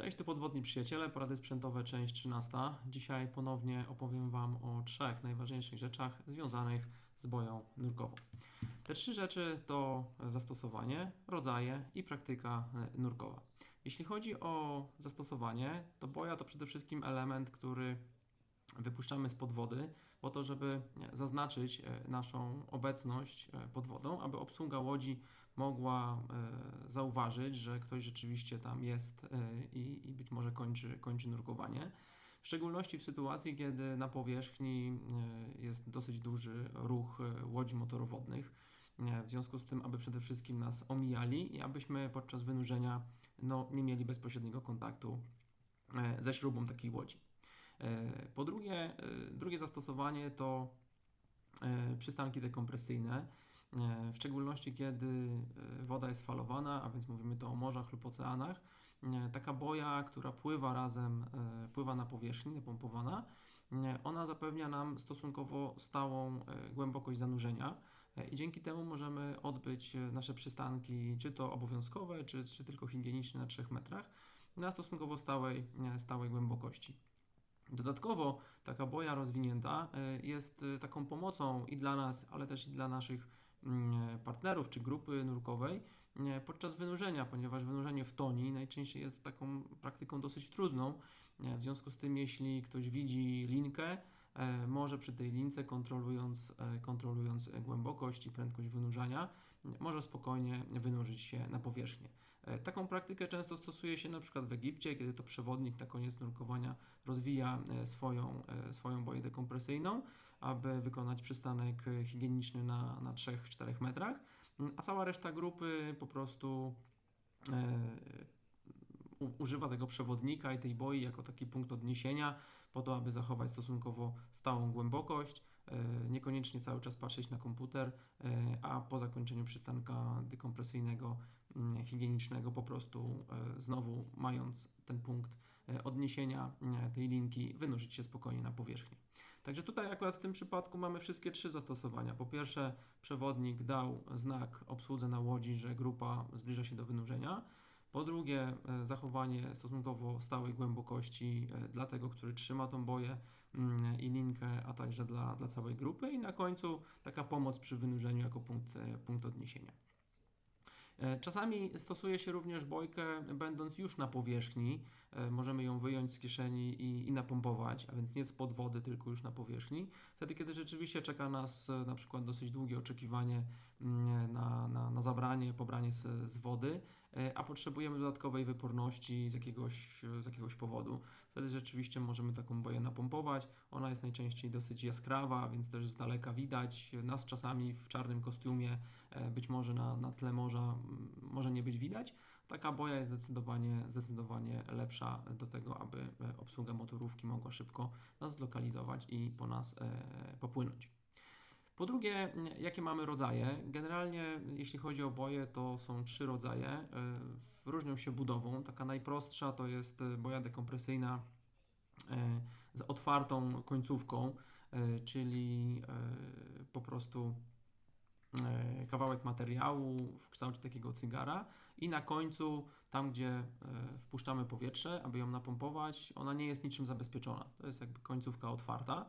Cześć, tu podwodni przyjaciele, porady sprzętowe, część 13. Dzisiaj ponownie opowiem Wam o trzech najważniejszych rzeczach związanych z boją nurkową. Te trzy rzeczy to zastosowanie, rodzaje i praktyka e, nurkowa. Jeśli chodzi o zastosowanie, to boja to przede wszystkim element, który wypuszczamy spod wody, po to, żeby zaznaczyć e, naszą obecność e, pod wodą, aby obsługa łodzi mogła e, zauważyć, że ktoś rzeczywiście tam jest i, być może kończy, kończy nurkowanie. W szczególności w sytuacji, kiedy na powierzchni jest dosyć duży ruch łodzi motorowodnych. W związku z tym, aby przede wszystkim nas omijali i abyśmy podczas wynurzenia no, nie mieli bezpośredniego kontaktu ze śrubą takiej łodzi. E, po drugie, e, drugie zastosowanie to e, przystanki dekompresyjne, w szczególności kiedy woda jest falowana, a więc mówimy tu o morzach lub oceanach. Taka boja, która pływa razem, pływa na powierzchni, napompowana, ona zapewnia nam stosunkowo stałą głębokość zanurzenia i dzięki temu możemy odbyć nasze przystanki, czy to obowiązkowe, czy, czy tylko higieniczne na 3 metrach, na stosunkowo stałej, stałej głębokości. Dodatkowo taka boja rozwinięta e, jest e, taką pomocą i dla nas, ale też i dla naszych mm, partnerów czy grupy nurkowej e, podczas wynurzenia, ponieważ wynurzenie w toni najczęściej jest taką praktyką dosyć trudną. W związku z tym, jeśli ktoś widzi linkę, może przy tej lince kontrolując, kontrolując głębokość i prędkość wynurzania, może spokojnie wynurzyć się na powierzchnię. E, taką praktykę często stosuje się na przykład w Egipcie, kiedy to przewodnik na koniec nurkowania rozwija e, swoją, e, swoją boję dekompresyjną, aby wykonać przystanek higieniczny na, na 3-4 metrach, mm, a cała reszta grupy po prostu używa tego przewodnika i tej boi jako taki punkt odniesienia po to, aby zachować stosunkowo stałą głębokość, niekoniecznie cały czas patrzeć na komputer, e, a po zakończeniu przystanka dekompresyjnego, mm, higienicznego po prostu e, znowu mając ten punkt odniesienia tej linki wynurzyć się spokojnie na powierzchnię. Także tutaj akurat w tym przypadku mamy wszystkie trzy zastosowania. Po pierwsze przewodnik dał znak obsłudze na łodzi, że grupa zbliża się do wynurzenia. Po drugie, e, zachowanie stosunkowo stałej głębokości e, dla tego, który trzyma tą boję i linkę, a także dla, dla całej grupy. I na końcu taka pomoc przy wynurzeniu jako punkt, e, punkt odniesienia. E, czasami stosuje się również bojkę, będąc już na powierzchni. E, możemy ją wyjąć z kieszeni i, i napompować, a więc nie spod wody, tylko już na powierzchni. Wtedy, kiedy rzeczywiście czeka nas e, na przykład dosyć długie oczekiwanie mm, na, na, na zabranie, pobranie z, z wody, a potrzebujemy dodatkowej wyporności z jakiegoś, z jakiegoś powodu. Wtedy rzeczywiście możemy taką boję napompować. Ona jest najczęściej dosyć jaskrawa, więc też z daleka widać. Nas czasami w czarnym kostiumie, być może na, na tle morza może nie być widać. Taka boja jest zdecydowanie, zdecydowanie lepsza do tego, aby e, obsługa motorówki mogła szybko nas zlokalizować i po nas e, popłynąć. Po drugie, jakie mamy rodzaje? Generalnie, jeśli chodzi o boje, to są trzy rodzaje. E, różnią się budową. Taka najprostsza to jest boja dekompresyjna z otwartą końcówką, czyli po prostu kawałek materiału w kształcie takiego cygara i na końcu, tam gdzie e, wpuszczamy powietrze, aby ją napompować, ona nie jest niczym zabezpieczona. To jest jakby końcówka otwarta.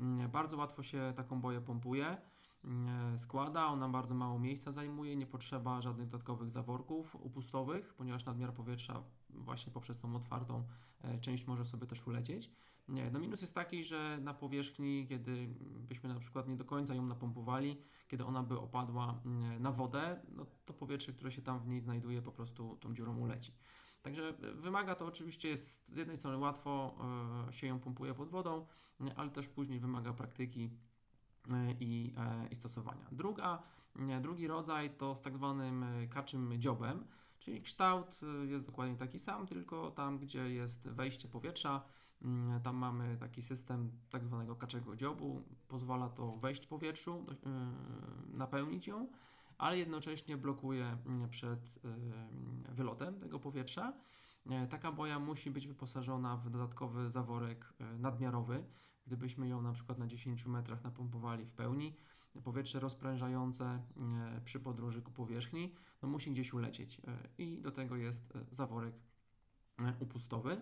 Mm, bardzo łatwo się taką boję pompuje, e, składa, ona bardzo mało miejsca zajmuje, nie potrzeba żadnych dodatkowych zaworków upustowych, ponieważ nadmiar powietrza właśnie poprzez tą otwartą część może sobie też ulecieć. No minus jest taki, że na powierzchni, kiedy byśmy na przykład nie do końca ją napompowali, kiedy ona by opadła mm, na wodę, no to powietrze, które się tam w niej znajduje, po prostu tą dziurą uleci. Także wymaga to oczywiście, jest z jednej strony łatwo e, się ją pompuje pod wodą, ale też później wymaga praktyki e, i, e, i stosowania. Druga, drugi rodzaj to z tak zwanym kaczym dziobem, czyli kształt jest dokładnie taki sam, tylko tam, gdzie jest wejście powietrza, Mm, tam mamy taki system tak zwanego kaczego dziobu. Pozwala to wejść powietrzu, y, napełnić ją, ale jednocześnie blokuje mm, przed wylotem tego powietrza. E, taka boja musi być wyposażona w dodatkowy zaworek y, nadmiarowy. Gdybyśmy ją na przykład na 10 metrach napompowali w pełni, powietrze rozprężające przy podróży ku powierzchni no musi gdzieś ulecieć e, i do tego jest e, zaworek e, upustowy.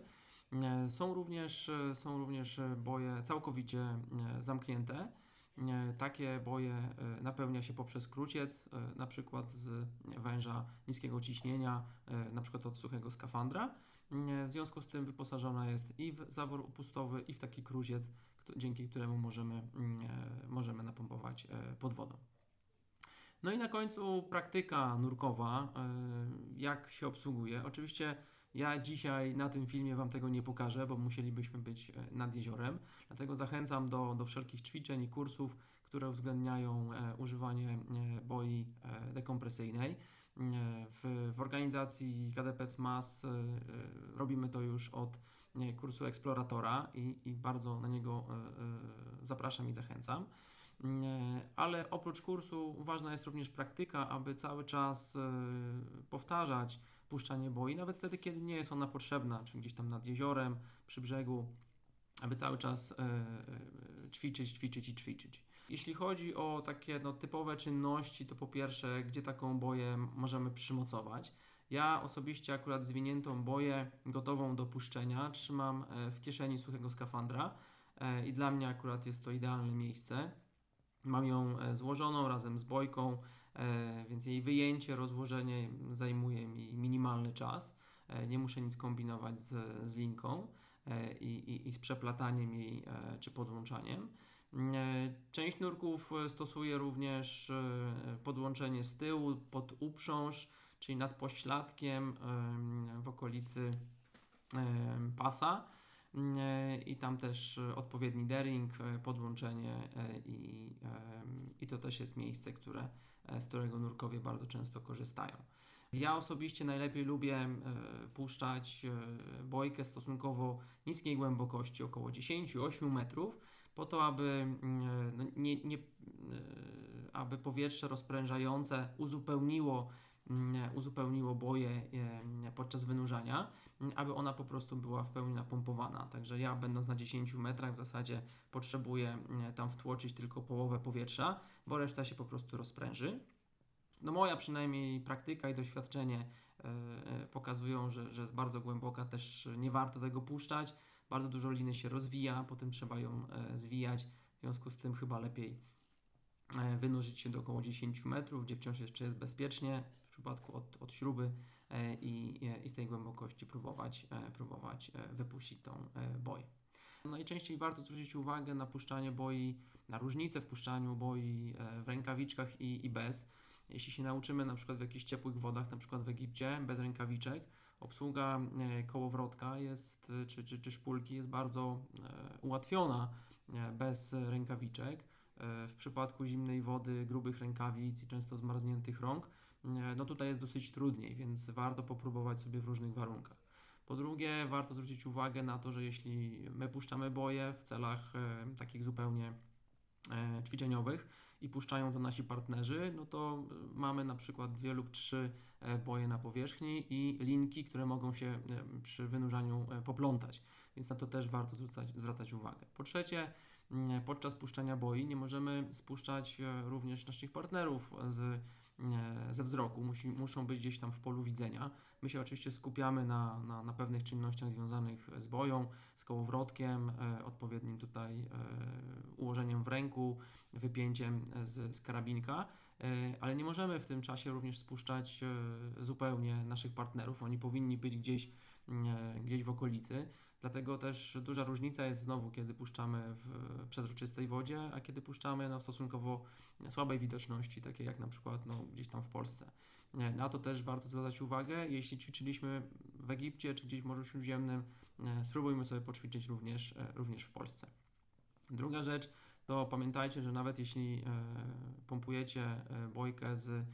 E, Są również, e, są również e, boje całkowicie e, zamknięte. E, Takie boje e, napełnia się poprzez kruciec, e, na przykład z węża niskiego ciśnienia, na przykład od suchego skafandra. W związku z tym wyposażona jest i w zawór upustowy, i w taki kruciec, dzięki któremu możemy, mm, możemy napompować pod wodą. No i na końcu praktyka nurkowa, jak się obsługuje. Oczywiście ja dzisiaj na tym filmie Wam tego nie pokażę, bo musielibyśmy być e, nad jeziorem. Dlatego zachęcam do, do wszelkich ćwiczeń i kursów, które uwzględniają e, używanie e, boi dekompresyjnej. W, w organizacji KDP CMAS robimy to już od kursu eksploratora i, i bardzo na niego zapraszam i zachęcam. Ale oprócz kursu ważna jest również praktyka, aby cały czas e, powtarzać puszczanie boi, nawet wtedy, kiedy nie jest ona potrzebna, czy gdzieś tam nad jeziorem, przy brzegu, aby cały czas e, ćwiczyć, ćwiczyć i ćwiczyć. Jeśli chodzi o takie no, typowe czynności, to po pierwsze, gdzie taką boję możemy przymocować. Ja osobiście akurat zwiniętą boję gotową do puszczenia trzymam e, w kieszeni suchego skafandra i dla mnie akurat jest to idealne miejsce. Mam ją złożoną razem z bojką, więc jej wyjęcie, rozłożenie zajmuje mi minimalny czas. E, Nie muszę nic kombinować z, z linką e, i, i, i z przeplataniem jej e, czy podłączaniem. E, Część nurków e, stosuje również e, podłączenie z tyłu pod uprząż, czyli nad pośladkiem em, w okolicy pasa. E, I tam też e, odpowiedni dering, e, podłączenie e, i, i to też jest miejsce, które, e, z którego nurkowie bardzo często korzystają. Ja osobiście najlepiej lubię e, puszczać e, bojkę stosunkowo niskiej głębokości, około 10-8 metrów, po to, aby, mm, e, no, nie, nie, e, aby powietrze rozprężające uzupełniło, uzupełniło boję podczas wynurzania aby ona po prostu była w pełni napompowana. Także ja będąc na 10 metrach w zasadzie potrzebuję mm, tam wtłoczyć tylko połowę powietrza, bo reszta się po prostu rozpręży. No moja przynajmniej praktyka i doświadczenie e, e, pokazują, że, że jest bardzo głęboka, też nie warto tego puszczać. Bardzo dużo liny się rozwija, potem trzeba ją e, zwijać. W związku z tym chyba lepiej wynurzyć się do około 10 metrów, gdzie wciąż jeszcze jest bezpiecznie przypadku od, od śruby e, i, e, i z tej głębokości próbować, e, próbować wypuścić tą boję. Najczęściej warto zwrócić uwagę na puszczanie boi, na różnicę w puszczaniu boi w rękawiczkach i, i bez. Jeśli się nauczymy na przykład w jakichś ciepłych wodach, na przykład w Egipcie, bez rękawiczek, obsługa kołowrotka jest, czy, czy, czy szpulki jest bardzo ułatwiona bez rękawiczek. W przypadku zimnej wody, grubych rękawic i często zmarzniętych rąk, no tutaj jest dosyć trudniej, więc warto popróbować sobie w różnych warunkach. Po drugie, warto zwrócić uwagę na to, że jeśli my puszczamy boje w celach e, takich zupełnie e, ćwiczeniowych i puszczają to nasi partnerzy, no to e, mamy na przykład dwie lub trzy e, boje na powierzchni i linki, które mogą się e, przy wynurzaniu e, poplątać, więc na to też warto zwracać, zwracać uwagę. Po trzecie, podczas puszczania boi nie możemy spuszczać e, również naszych partnerów z, e, ze wzroku, Musi, muszą być gdzieś tam w polu widzenia. My się oczywiście skupiamy na, na, na pewnych czynnościach związanych z boją, z kołowrotkiem, e, odpowiednim tutaj e, ułożeniem w ręku, wypięciem z, z karabinka, e, ale nie możemy w tym czasie również spuszczać e, zupełnie naszych partnerów. Oni powinni być gdzieś, e, gdzieś w okolicy. Dlatego też duża różnica jest znowu, kiedy puszczamy w przezroczystej wodzie, a kiedy puszczamy no, w stosunkowo słabej widoczności, takiej jak na przykład no, gdzieś tam w Polsce. Na to też warto zwracać uwagę. Jeśli ćwiczyliśmy w Egipcie czy gdzieś w Morzu Śródziemnym, e, spróbujmy sobie poćwiczyć również, e, również w Polsce. Druga rzecz to pamiętajcie, że nawet jeśli e, pompujecie e, bojkę z,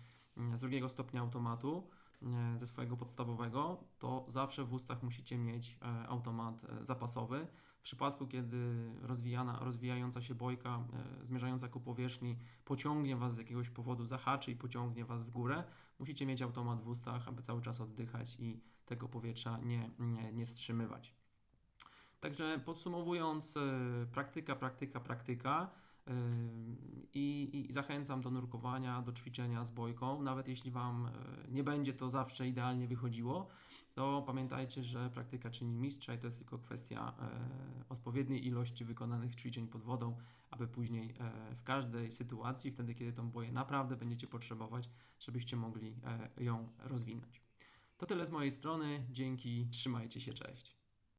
z drugiego stopnia automatu, e, ze swojego podstawowego, to zawsze w ustach musicie mieć automat zapasowy. W przypadku, kiedy rozwijana, rozwijająca się bojka zmierzająca ku powierzchni pociągnie Was z jakiegoś powodu, zahaczy i pociągnie Was w górę, musicie mieć automat w ustach, aby cały czas oddychać i tego powietrza nie, nie, nie wstrzymywać. Także podsumowując, e, praktyka, praktyka, praktyka e, i, i zachęcam do nurkowania, do ćwiczenia z bojką, nawet jeśli Wam e, nie będzie to zawsze idealnie wychodziło, to pamiętajcie, że praktyka czyni mistrza i to jest tylko kwestia odpowiedniej ilości wykonanych ćwiczeń pod wodą, aby później w każdej sytuacji, wtedy kiedy tą boję naprawdę będziecie potrzebować, żebyście mogli ją rozwinąć. To tyle z mojej strony. Dzięki, trzymajcie się, cześć.